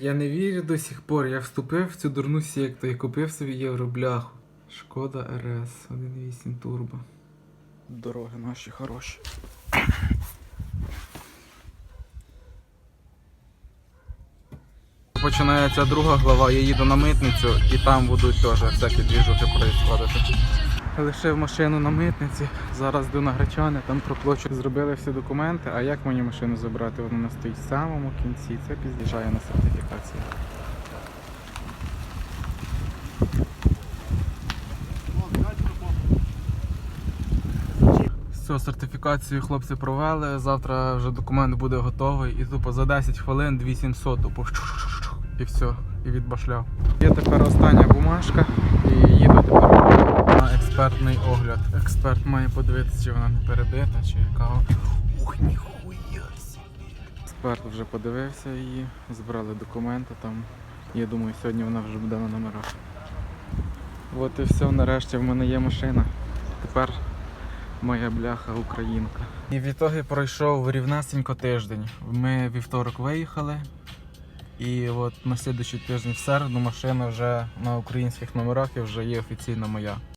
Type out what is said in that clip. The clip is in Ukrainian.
Я не вірю до сих пор. Я вступив в цю дурну секту і купив собі євробляху. Шкода РС 1.8 турбо. Дороги наші хороші. Починається друга глава, я їду на митницю і там будуть теж всякі двіжухи происходити. Лишив машину на митниці, зараз йду на гречани, там проплачу. Зробили всі документи, а як мені машину забрати? Вона не стоїть в самому кінці, це під'їжджає на сертифікацію. Все, сертифікацію хлопці провели. Завтра вже документ буде готовий і тупо за 10 хвилин 2700 тупо і все, і відбашляв. Є тепер остання бумажка і їду тепер на експертний огляд. Експерт має подивитися, чи вона не перебита, чи яка. Ух, ніхуя собі. Експерт вже подивився її, збрали документи там. Я думаю, сьогодні вона вже буде на номерах. От і все, нарешті в мене є машина. Тепер моя бляха українка. І в ітогі пройшов рівнесенько тиждень. Ми вівторок виїхали. І от на слідуючий тиждень в середу машина вже на українських номерах і вже є офіційно моя.